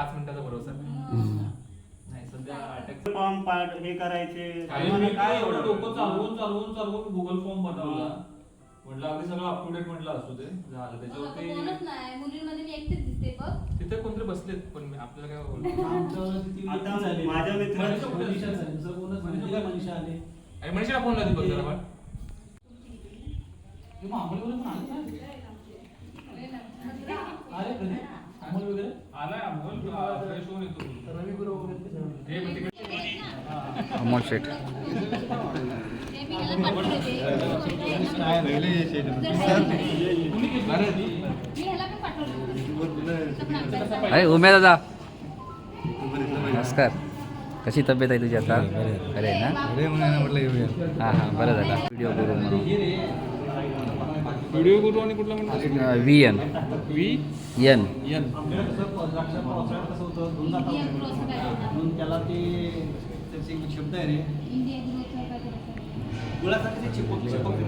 पाच मिनिटाचा भरोसा नाही. सध्या अटॅक फॉर्म पाठ हे करायचे. काही काय काय एवढं डोकं चालवून चालवून चालवून गुगल फॉर्म बनवला. म्हटलं अगदी सगळं अप टू डेट म्हटलं असू दे झालं. त्याच्यावरती कोणच नाही मुलींमध्ये मी एकटीच दिसते बघ. तिथे कोणतरी बसलेत पण मी- आपल्याला काय आता माझ्या मित्राच्या मनीषा आले. आणि मनीषाला फोन लावते बघ जरा. अरे कधी अमोल वगैरे आलाय अमोल फ्रेश होऊन येतो हे पण तिकडे अमोल शेठ. अरे उम्या दादा. नमस्कार. कशी तब्येत आहे तुझी आता? अरे ना? हां हां बरं झालं व्हिडिओ करू म्हणून. व्हिडिओ करू आणि कुठला म्हणतो? V N V N N त्याला ते शब्द आहे रे? गुळासाठी ते चिपक चिपक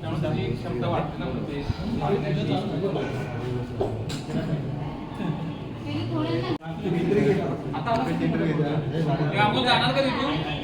त्यामुळे त्याची क्षमता वाढते ना ना आता जाणार का तिथून?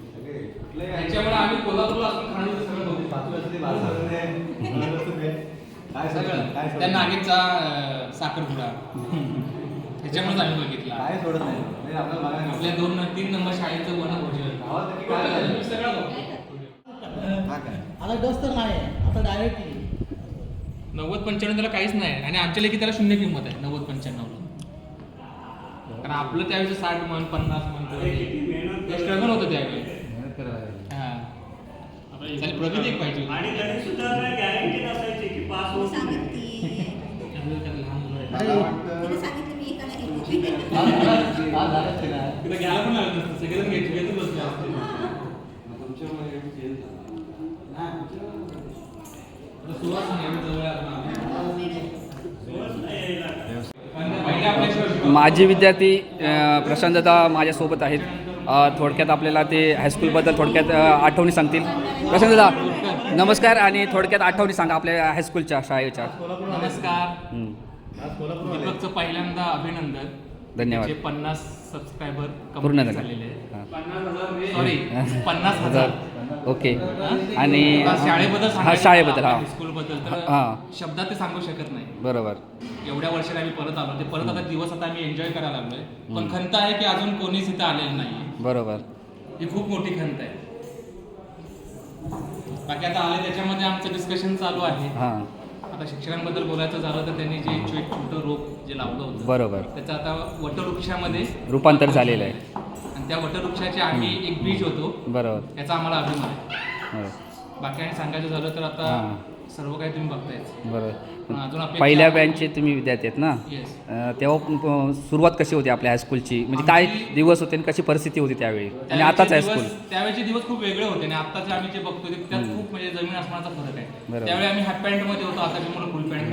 त्याच्यामुळे आम्ही कोल्हापूरला असून खाणं सगळं. बघू त्या नागेशचा अं, साखरपुडा. त्याच्यामुळेच आम्ही बघितला. आपल्या दोन तीन नंबर शाळेचं वनभोजन. सगळं आता डस तर नाही आता डायरेक्ट नव्वद पंच्याण्णव त्याला काहीच नाही. आणि आमच्या लेखी त्याला शून्य किंमत आहे. नव्वद पंच्याण्णवला कारण आपलं त्यावेळेस साठ मन पन्नास मन स्ट्रगल होतं त्यावेळी. हा चालेल प्रगती एक पाहिजे. आणि तरी सुद्धा गॅरंटी नसायची की पास होत नाही. त्यामुळे त्याला लहान मुलं आहेत. तिला घ्यायला पण लागत नसतं सगळेजण घ्यायचे घेतच बसले असते आता सुवास नाही एवढं जवळ आहे अजून आम्ही. सोयच नाही यायला. पण पहिले आपल्याशिवाय माजी विद्यार्थी अ, प्रशांतदा माझ्यासोबत आहेत अ, थोडक्यात आपल्याला ते हायस्कूलबद्दल थोडक्यात अ, आठवणी सांगतील प्रशांतदा नमस्कार आणि थोडक्यात आठवणी सांगा आपल्या हायस्कूलच्या शाळेच्या. नमस्कार. दीपकचं पहिल्यांदा अभिनंदन. धन्यवाद. पन्नास सबस्क्रायबर पूर्ण झाले. झालेले. सॉरी पन्नास हजार ओके. आणि शाळेबद्दल हा शाळेबद्दल हा. स्कूलबद्दल हा. तर शब्दात ते सांगू शकत नाही. बरोबर. एवढ्या वर्षाने आम्ही परत आलो. ते परत आता दिवस आता आम्ही एन्जॉय करायला लागलोय. पण खंत आहे की अजून कोणीच इथं आलेलं नाही बरोबर. ही खूप मोठी खंत आहे. बाकी आता आले त्याच्यामध्ये आमचं डिस्कशन चालू आहे. हां. आता शिक्षणाबद्दल बोलायचं झालं तर त्यांनी जे एक छोटं रोप जे लावलं होतं बरोबर. त्याचं आता वटवृक्षामध्ये रूपांतर झालेलं आहे. आणि त्या वटवृक्षाचे आम्ही एक बीज होतो. बरोबर. याचा आम्हाला अभिमान आहे. हो. बाकी आणि सांगायचं झालं तर आता हां. सर्व काही तुम्ही बघतायच पण अजून अपेक्षा पहिल्या आहे- बँचचे तुम्ही विद्यार्थी आहेत ना? अ, तेव्हा अ, सुरुवात कशी होती आपल्या हायस्कूलची म्हणजे काय दिवस होते आणि कशी परिस्थिती होती त्यावेळी? आणि आताच हायस्कूल त्यावेळेचे दिवस खूप वेगळे होते आणि आताचे आम्ही जे बघतो ते त्यात खूप म्हणजे जमीन आसमानाचा फरक आहे. बरोबर. त्यावेळी आम्ही हाफ पॅन्टमध्ये होतो आता मुलं फुल पॅन्ट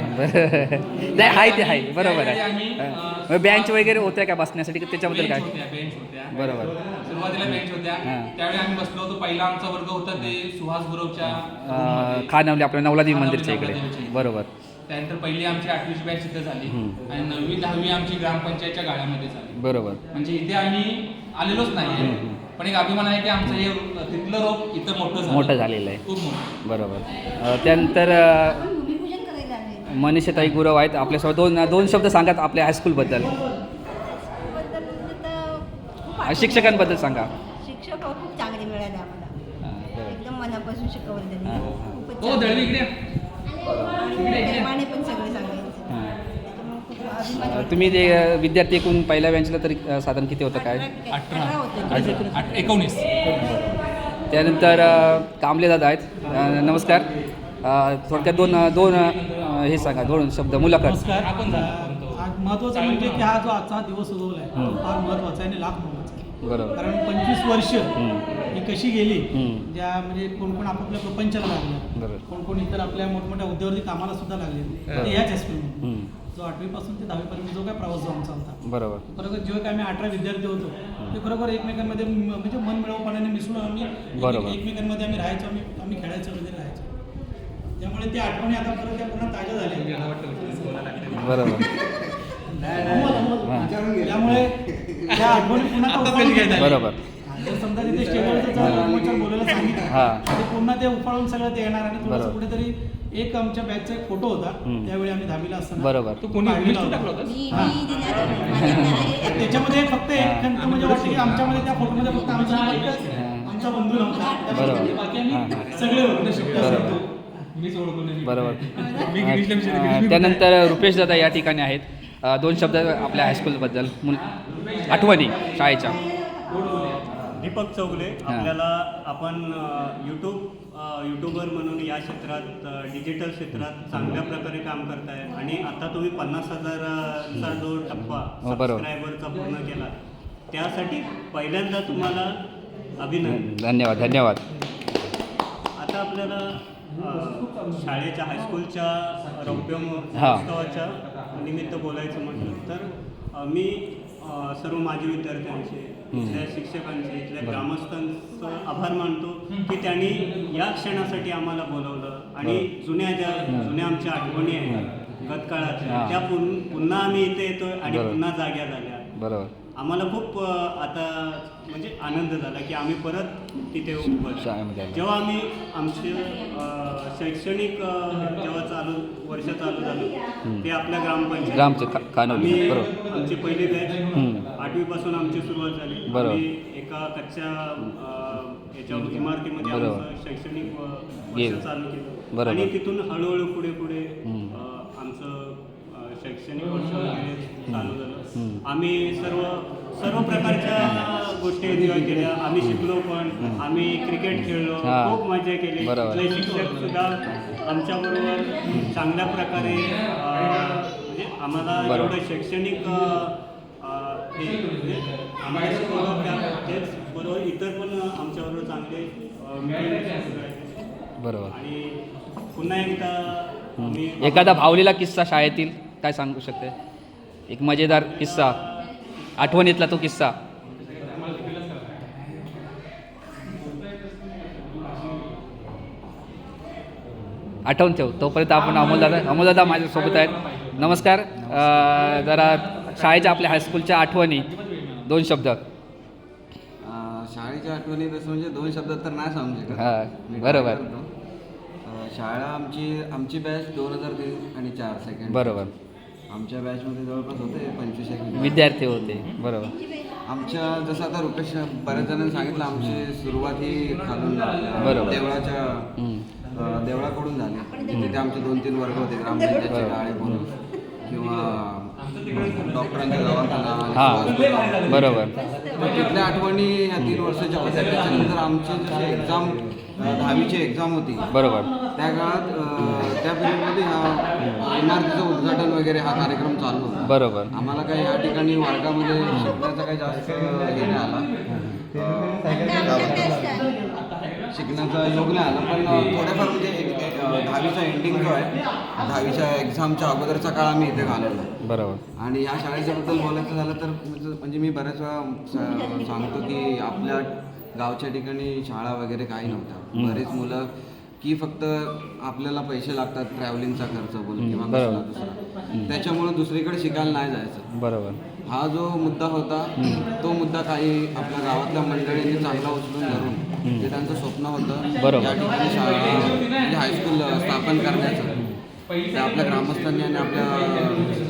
नाही आहे ते आहे. बरोबर त्यावेळी आहे आम्ही. अ, बेंच वगैरे होत्या का बसण्यासाठी? का त्याच्याबद्दल बेंच काय? होत्या बेंच होत्या. बरोबर. सुरुवातीला बेंच होत्या. हां. त्यावेळी आम्ही बसलो होतो. पहिला आमचा वर्ग होता ते सुहास गुरवच्या room खानावली आपल्या नवलादेवी खानावली मंदिरच्या इकडे. बरोबर. त्यानंतर पहिली आमची आठवीची बॅच इथं झाली. आणि नववी दहावी आमची ग्रामपंचायतच्या गाड्यामध्ये झाली. बरोबर. म्हणजे इथे आम्ही आलेलोच नाहीये हम्म. पण एक अभिमान आहे की आमचं हे तिथलं रोप इथं मोठं मोठं झालेलं आहे. खूप मोठं. बरोबर. त्यानंतर मनीषाताई गुरव आहेत. आपल्यासोबत दोन दोन शब्द सांगत आपल्या हायस्कूलबद्दल शिक्षकांबद्दल सांगा. शिक्षक खूप चांगले मिळाले आम्हाला. एकदम मनापासून शिकवलं त्यांनी. हां. दळवी इकडे. पण सगळे सांगायचे हां. तुम्ही ते अ, विद्यार्थी एकूण पहिल्या बेंचला तरी साधारण किती होतं काय? अठरा- एकोणीस. त्यानंतर कांबळे दादा आहेत. नमस्कार. थोडक्यात दोन दोन हे सांगा दोन शब्द मुलाखत. नमस्कार. आपण जा. अं, आज महत्त्वाचं म्हणजे की हा जो आजचा दिवस उगवला आहे. फार महत्त्वाचा आहे आणि लाख बरोबर कारण पंचवीस वर्ष. ही कशी गेली. ज्या म्हणजे कोण कोण आपापल्या प्रपंचाला लागलं कोण कोण इतर आपल्या मोठमोठ्या उद्योगवरती कामाला सुद्धा लागले. ते हायस्कूलमध्ये हम्म. जो आठवीपासून ते दहावीपर्यंत जो काय प्रवास जो आमचा होता बरोबर बरोबर जेव्हा काय आम्ही अठरा विद्यार्थी होतो ते बरोबर एकमेकांमध्ये म्हणजे मन मिळवपणाने मिसळून आम्ही. एकमेकांमध्ये आम्ही राहायचो आम्ही आम्ही खेळायचो वगैरे राहायचो त्यामुळे त्या आठवणी आता परत त्या पुन्हा ताज्या झाल्या बरोबर त्यामुळे त्या आठवणी पुन्हा आता उफाळून कधी घेतात. बरोबर जर समजा तिथे स्टेजवरचं जर प्रमोशन बोलायला सांगितलं हा. तर पुन्हा ते उफाळून सगळं ते येणार आणि थोडंसं बरोबर. कुठेतरी एक आमच्या बॅचचा एक फोटो होता हम्म. त्यावेळी आम्ही दहावीला असताना बरोबर तू कोणी पाहिलेला इंग्लिश होता. टाकला होतास मी हा. मी दिला माझ्याकडे आहे. त्याच्यामध्ये फक्त एक खंत म्हणजे वाटतं की आमच्यामध्ये त्या फोटोमध्ये फक्त आमचा एकच. आमचा बंधू नव्हता बरोबर. बाकी आम्ही हा. सगळे होते बरोबर. मीच ओळखलो नाही. बरोबर मी गिरीशला विचारलं, गिरीश अ, मी त्यानंतर रुपेश दादा या ठिकाणी आहेत दोन शब्द आपल्या हायस्कूलबद्दल मुल आठवणी शाळेच्या दीपक चौगले हा. आपल्याला आपण यूट्यूब यूट्यूबर म्हणून या क्षेत्रात डिजिटल क्षेत्रात चांगल्या प्रकारे काम करताय आणि आता तुम्ही पन्नास हजारचा जो टप्पा हो. सबस्क्रायबरचा पूर्ण केला त्यासाठी पहिल्यांदा तुम्हाला अभिनंदन धन्यवाद धन्यवाद आता आपल्याला शाळेच्या हायस्कूलच्या रौप्य हा. महोत्सवाच्या निमित्त बोलायचं म्हटलं तर मी सर्व माजी विद्यार्थ्यांचे इथल्या शिक्षकांचे इथल्या. ग्रामस्थांचं आभार मानतो की त्यांनी या क्षणासाठी आम्हाला बोलवलं आणि जुन्या ज्या जुन्या आमच्या आठवणी आहेत गतकाळातल्या हा. त्या पुन- पुन्हा आम्ही इथे येतोय आणि. पुन्हा जाग्या झाल्या बरोबर आम्हाला खूप अ, आता म्हणजे आनंद झाला की आम्ही परत तिथे उभं शाळेमध्ये आलो. जेव्हा आम्ही आमचे अ, शैक्षणिक अ, जेव्हा चालू वर्ष चालू झालं ते आपल्या ग्रामपंचायत ग्रामचे का- कानवली, आम्ही- बरोबर. आमची पहिली बॅच हम्म. आठवीपासून आमची सुरुवात झाली बरोबर. आम्ही एका कच्च्या अ, याच्या इमारतीमध्ये बरोबर. आमचं शैक्षणिक अ, वर्ष गेलं. चालू केलं बरोबर. आणि तिथून हळूहळू पुढे पुढे हम्म. अ, आमचं अ, शैक्षणिक वर्ष वगैरे चालू. झालं आम्ही सर्व सर्व प्रकारच्या गोष्टी एन्जॉय केल्या आम्ही शिकलो पण आम्ही क्रिकेट खेळलो. खूप मजा केली. तिथले शिक्षक सुद्धा आमच्याबरोबर चांगल्या प्रकारे म्हणजे आम्हाला. एवढं शैक्षणिक म्हणजे आम्हाला शिकवलं त्या तेच बरोबर इतर पण आमच्याबरोबर चांगले. बरोबर आणि पुन्हा एकदा एखादा भावलेला किस्सा शाळेतील काय सांगू शकते एक मजेदार किस्सा. आठवणीतला तो किस्सा. आठवण ठेव. तोपर्यंत आपण अमोलदादा अमोलदादा माझ्यासोबत आहेत. नमस्कार. जरा शाळेच्या आपल्या हायस्कूलच्या आठवणी. दोन शब्द. शाळेच्या आठवणी तसं म्हणजे दोन शब्दात तर नाही सांगू शकत. हा, बरोबर. शाळा आमची आमची बॅच दोन हजार तीन आणि चार सेकंड बरोबर. आमच्या बॅचमध्ये जवळपास होते पंचवीस एक विद्यार्थी. होते बरोबर. आमच्या जसं आता रुपेश बऱ्याच जणांनी सांगितलं आमची सुरुवात ही खालून बरोबर. देवळाच्या. अं, देवळाकडून झाली. तिथे आमचे दोन तीन वर्ग होते ग्रामपंचायतचे. गाळे म्हणून. किंवा डॉक्टरांच्या दवाखाना हां बरोबर. तर तिथल्या आठवणी ह्या तीन वर्षाच्या होत्या. त्याच्यानंतर आमची जशी एक्झाम दहावीची एक्झाम होती. बरोबर. त्या काळात अं, त्या पिरियडमध्ये हा इमारतीचं उद्घाटन वगैरे हा कार्यक्रम चालू होता. बरोबर. आम्हाला काही या ठिकाणी वर्गामध्ये शिकण्याचा काही जास्त हे नाही आला. अं, शिकण्याचा योग नाही आला. पण अं, थोड्याफार म्हणजे एक- एक, अं, दहावीचा एंडिंग जो आहे दहावीच्या एक्झामच्या अगोदरचा काळ आम्ही इथे घालवला. बरोबर. आणि ह्या शाळेच्याबद्दल बोलायचं झालं तर म्हणजे म्हणजे मी बऱ्याच वेळा सांगतो की आपल्या गावच्या ठिकाणी शाळा वगैरे काही नव्हत्या. बरेच मुलं की फक्त आपल्याला पैसे लागतात ट्रॅव्हलिंगचा खर्च बोल किंवा. कसला दुसरा. त्याच्यामुळे दुसरीकडे शिकायला नाही जायचं. बरोबर. हा जो मुद्दा होता तो मुद्दा काही आपल्या गावातल्या मंडळींनी चांगला उचलून धरून ते त्यांचं स्वप्न होतं बरोबर. या ठिकाणी शाळा म्हणजे हायस्कूल स्थापन करण्याचं. ते आपल्या ग्रामस्थांनी आणि आपल्या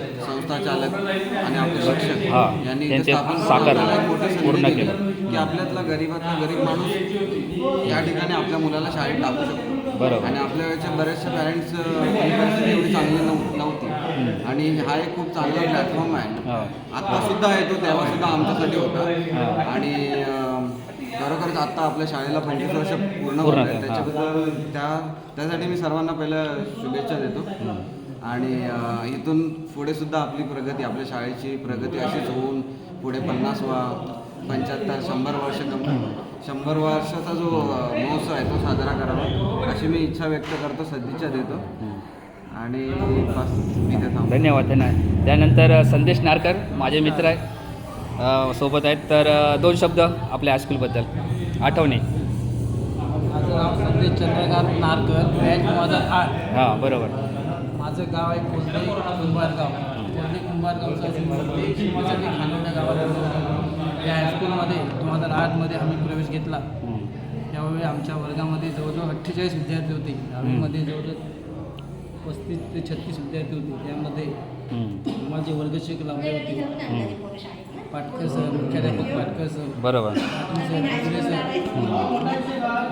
संस्था संस्थाचालक आणि आपले शिक्षक हा, यांनी इथे त्यांचे स्थापन करून साकार आपल्याला एक मोठी संधी पूर्ण दिली केलं. की आपल्यातला गरीबातला गरीब माणूस या ठिकाणी आपल्या मुलाला शाळेत टाकू शकतो. बरोबर. आणि आपल्या वेळेचे बरेचसे पॅरेंट्स परिस्थिती एवढी चांगली नव्ह- नव्हती. आणि हा एक खूप चांगला प्लॅटफॉर्म आहे. हा. आता सुद्धा आहे तो तेव्हा सुद्धा आमच्यासाठी होता. आणि अं, खरोखरच आता आपल्या शाळेला पंचवीस वर्ष पूर्ण पूर्ण होत आहेत त्याच्याबद्दल त्या त्यासाठी मी सर्वांना पहिल्या शुभेच्छा देतो. आणि इथून पुढे सुद्धा आपली प्रगती आपल्या शाळेची प्रगती अशीच होऊन पुढे पन्नास वा पंच्याहत्तर शंभर वर्ष कम शंभर वर्षाचा जो महोत्सव आहे तो साजरा करावा अशी मी इच्छा व्यक्त करतो सदिच्छा देतो. आणि बस मी धन्यवाद धन्यवाद. त्यानंतर संदेश नारकर माझे मित्र आहेत. सोबत आहेत. तर दोन शब्द आपल्या हायस्कूलबद्दल आठवणी. माझं नाव संदेश चंद्रकांत नारकर बॅच दोन हजार आठ. हां बरोबर. माझं गाव आहे कोल्हे कुंभारगाव. कोल्हे कुंभारगावचं खानवड्या गावात या हायस्कूलमध्ये दोन हजार आठमध्ये आम्ही प्रवेश घेतला. त्यावेळी आमच्या वर्गामध्ये जवळजवळ अठ्ठेचाळीस विद्यार्थी होते. दहावीमध्ये जवळजवळ पस्तीस ते छत्तीस विद्यार्थी होते. त्यामध्ये. माझे वर्गशिक्षक लावले होते. पाटकर सर मुख्याध्यापक पाटकर सर बरोबर. सर गुरे सर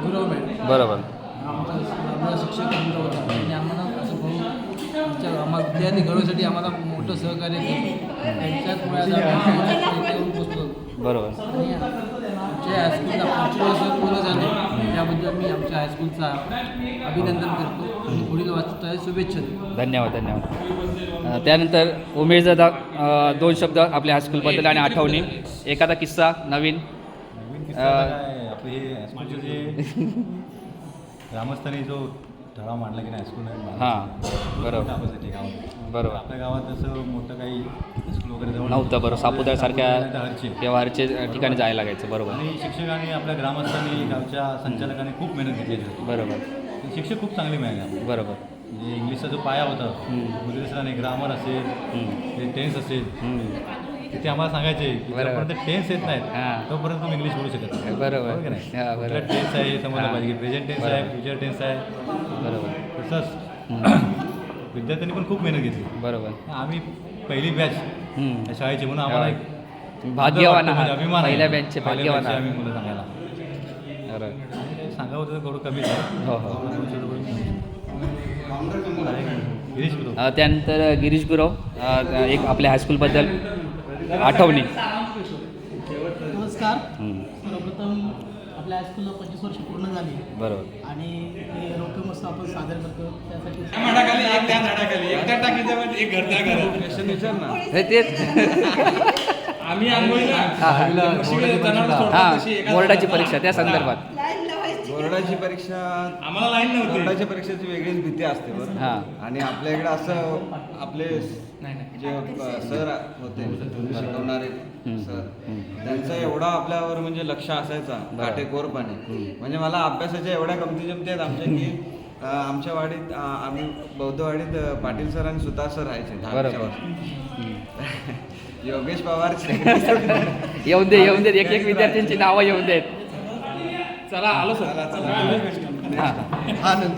गुरव मॅडम. बरोबर. आमचा शिक्षक होता. आणि आम्हाला आमच्या आम्हाला विद्यार्थी घडवण्यासाठी आम्हाला मोठं सहकार्य केलं त्यांच्याचमुळे आता आम्ही इथे येऊन पोचलो बरोबर. आणि आमच्या हायस्कूलला पंचवीस वर्ष पूर्ण झाले. त्याबद्दल मी आमच्या हायस्कूलचा अभिनंदन करतो. आणि पुढील वाचताय शुभेच्छा देतो. धन्यवाद धन्यवाद. त्यानंतर उमेश दादा दोन शब्द आपल्या हायस्कूलबद्दल आणि आठवणी. एखादा किस्सा नवीन? आपले हे जे ग्रामस्थांनी जो ठराव मांडला की नाही हायस्कूल हां, बरोबर. बरोबर. आपल्या गावात असं मोठं काही स्कूल वगैरे जवळ नव्हतं बरोबर सापुताऱ्यासारख्या हरची किंवा हरचे ठिकाणी जायला लागायचं बरोबर आणि शिक्षकांनी आपल्या ग्रामस्थांनी गावच्या संचालकांनी खूप मेहनत घेतली याच्यावर. बरोबर शिक्षक खूप चांगले मिळाले. बरोबर म्हणजे इंग्लिशचा जो पाया होता गुजराती ग्रामर असेल टेन्स असेल. ते आम्हाला सांगायचे की. जोपर्यंत टेन्स येत नाहीत हां. तोपर्यंत तुम्ही इंग्लिश बोलू शकत नाही बरोबर. की नाही बरोबर. टेन्स आहे हे समजलं. पाहिजे की प्रेझेंट टेन्स आहे. फ्युचर टेन्स आहे बरोबर तसंच विद्यार्थ्यांनी पण खूप मेहनत घेतली बरोबर आम्ही पहिली बॅच हं. शाळेची म्हणून आम्हाला एक भाग्यवान म्हणजे. अभिमान. पहिल्या बॅचचे भाग्यवान. आम्ही मुलं सांगायला सांगावं तर थोडं कमीच आहे हो, हो. त्यानंतर गिरीश गुरव एक आपल्या हायस्कूलबद्दल आठवणी. नमस्कार. सर्वप्रथम आपल्या हायस्कूलला पंचवीस वर्ष पूर्ण झाली. बरोबर. आणि हे रौप्य महोत्सव आपण सादर करतो. त्यासाठी तेच. आम्ही आंघोळीला बोर्डाची परीक्षा. त्या संदर्भात. बोर्डाची परीक्षा आम्हाला लाईन नव्हती. बोर्डाच्या परीक्षेची वेगळीच भीती असते बरं. हां. आणि आपल्या इकडे असं आपले नाही. जे सर होते शिकवणारे हं. सर. हं. त्यांचं एवढा आपल्यावर म्हणजे लक्ष असायचा काटेकोरपणे. म्हणजे मला अभ्यासाच्या एवढ्या गमती जमती आहेत आमच्या की आमच्या वाडीत आम्ही बौद्धवाडीत पाटील सर आणि सुतार सर राहायचे. योगेश पवार येऊन दे येऊन देत एक एक विद्यार्थ्यांची नावं येऊन देत. चला आलो सर. हां.